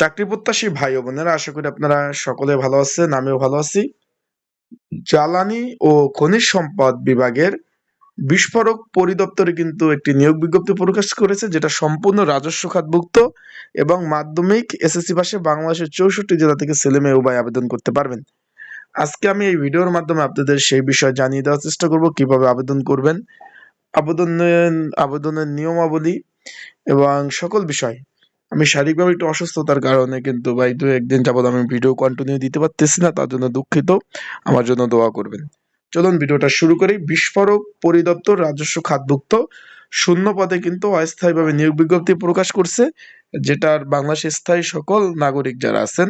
চাকরি প্রত্যাশী ভাই ও বোনেরা, আশা করি আপনারা সকলে ভালো আছেন, আমিও ভালো আছি। জ্বালানি ও খনিজ সম্পদ বিভাগের বিস্ফোরক পরিদপ্তরে কিন্তু একটি নিয়োগ বিজ্ঞপ্তি প্রকাশ করেছে, যেটা সম্পূর্ণ রাজস্ব খাতভুক্ত এবং মাধ্যমিক এসএসসি পাশে বাংলাদেশের চৌষট্টি জেলা থেকে ছেলে মেয়ে উভয় আবেদন করতে পারবেন। আজকে আমি এই ভিডিওর মাধ্যমে আপনাদের সেই বিষয়ে জানিয়ে দেওয়ার চেষ্টা করব, কীভাবে আবেদন করবেন, আবেদনের আবেদনের নিয়মাবলী এবং সকল বিষয়। আমি শারীরিকভাবে একটু অসুস্থতার কারণে কিন্তু ভাই দু একদিন যাবত আমি ভিডিও কন্টিনিউ দিতে পারতেছি না, তার জন্য দুঃখিত। আমার জন্য দোয়া করবেন। চলুন ভিডিওটা শুরু করি। বিস্ফোরক পরিদপ্তর রাজস্ব খাতভুক্ত। শূন্য পদে কিন্তু অস্থায়ীভাবে নিয়োগ বিজ্ঞপ্তি প্রকাশ করছে, যেটার বাংলাদেশের স্থায়ী সকল নাগরিক যারা আছেন,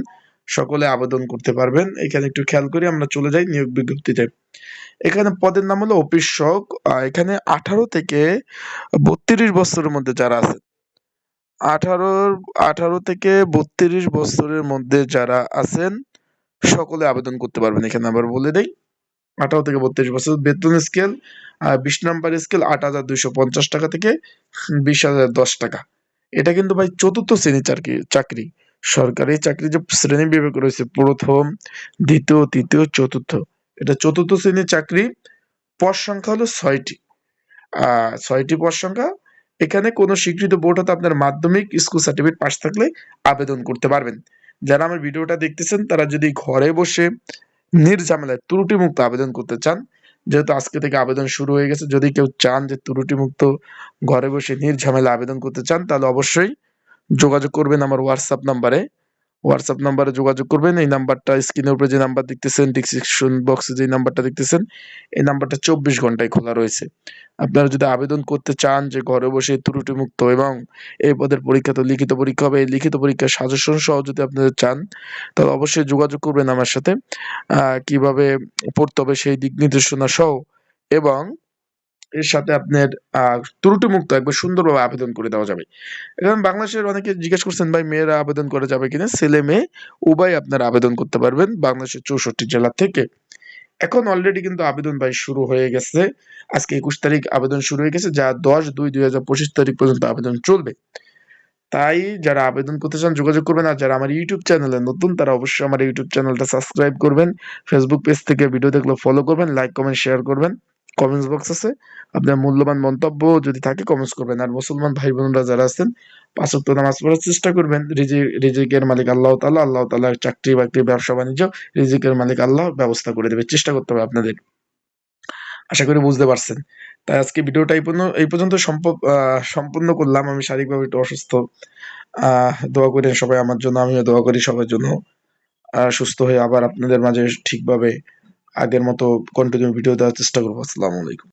সকলে আবেদন করতে পারবেন। এখানে একটু খেয়াল করি, আমরা চলে যাই নিয়োগ বিজ্ঞপ্তিতে। এখানে পদের নাম হলো অফিস সহক এখানে আঠারো থেকে বত্রিশ বছরের মধ্যে যারা আছেন আঠারো আঠারো থেকে বত্রিশ বছরের মধ্যে যারা আছেন, সকলে আবেদন করতে পারবেন। এখানে আবার বলে দেই, আঠারো থেকে বত্রিশ বছর বেতন স্কেল বিশ নাম্বার স্কেল আট হাজার দুইশো পঞ্চাশ টাকা থেকে বিশ হাজার দশ টাকা। এটা কিন্তু ভাই চতুর্থ শ্রেণির চাকরি চাকরি। সরকারি চাকরি যে শ্রেণি বিভাগ রয়েছে, প্রথম, দ্বিতীয়, তৃতীয়, চতুর্থ। এটা চতুর্থ শ্রেণির চাকরি, পদ সংখ্যা হলো ছয়টি। ছয়টি পদ সংখ্যা এখানে কোনো স্বীকৃত বোর্ড হতে আপনার মাধ্যমিক স্কুল সার্টিফিকেট পাস থাকলে আবেদন করতে পারবেন। যারা আমার ভিডিওটা দেখতেছেন, তারা যদি ঘরে বসে নির্ঝামেলায় ত্রুটিমুক্ত আবেদন করতে চান, যেহেতু আজকে থেকে আবেদন শুরু হয়ে গেছে, যদি কেউ চান যে ত্রুটিমুক্ত ঘরে বসে নির্ঝামেলা আবেদন করতে চান, তাহলে অবশ্যই যোগাযোগ করবেন আমার হোয়াটসঅ্যাপ নাম্বারে হোয়াটসঅ্যাপ নাম্বারে যোগাযোগ করবেন। এই নাম্বারটা স্ক্রিনের উপরে যে নাম্বার দেখতেছেন ডিসক্রিপশন বক্সে যে নাম্বারটা দেখতেছেন, এই নাম্বারটা চব্বিশ ঘন্টায় খোলা রয়েছে। আপনারা যদি আবেদন করতে চান যে ঘরে বসে ত্রুটিমুক্ত এবং এই পদের পরীক্ষা তো লিখিত পরীক্ষা হবে, এই লিখিত পরীক্ষার সাজেশন সহ যদি আপনারা চান, তাহলে অবশ্যই যোগাযোগ করবেন আমার সাথে। কীভাবে পড়তে হবে সেই দিক নির্দেশনা সহ এবং এর সাথে আপনার ত্রুটিমুক্ত একবার সুন্দরভাবে আবেদন করে দেওয়া যাবে। এখন বাংলাদেশের অনেকে জিজ্ঞেস করছেন, ভাই, মেয়েরা আবেদন করা যাবে কিনা? ছেলে, মেয়ে, উভয় আপনারা আবেদন করতে পারবেন বাংলাদেশের চৌষট্টি জেলা থেকে। এখন অলরেডি কিন্তু আবেদন, ভাই, শুরু হয়ে গেছে। আজকে একুশ তারিখ আবেদন শুরু হয়ে গেছে, যা দশ দুই দুই হাজার পঁচিশ তারিখ পর্যন্ত আবেদন চলবে। তাই যারা আবেদন করতে চান, যোগাযোগ করবেন আর যারা আমার ইউটিউব চ্যানেলে নতুন, তারা অবশ্যই আমার ইউটিউব চ্যানেলটা সাবস্ক্রাইব করবেন। ফেসবুক পেজ থেকে ভিডিও দেখলে ফলো করবেন লাইক কমেন্ট শেয়ার করবেন। কমেন্টস বক্স আছে। আপনার মূল্যবান মন্তব্য যদি থাকে কমেন্টস করবেন। আর মুসলমান ভাই বোনরা যারা আছেন পাঁচ ওয়াক্ত নামাজ পড়ার চেষ্টা করবেন। রিজিক রিজিকের মালিক আল্লাহ তাআলা আল্লাহ তাআলা চাকরি বাকরি, ব্যবসা বাণিজ্য, রিজিকের মালিক আল্লাহ ব্যবস্থা করে দেবে। চেষ্টা করতে হবে আপনাদের। আশা করি বুঝতে পারছেন। তাই আজকে ভিডিওটা এই পর্যন্ত এই পর্যন্ত সম্পূর্ণ করলাম। আমি শারীরিকভাবে একটু অসুস্থ। দোয়া করেন সবাই আমার জন্য, আমিও দোয়া করি সবার জন্য। সুস্থ হয়ে আবার আপনাদের মাঝে ঠিকভাবে আগের মতো কন্টিনিউ ভিডিও দেওয়ার চেষ্টা করব। আসসালামু আলাইকুম।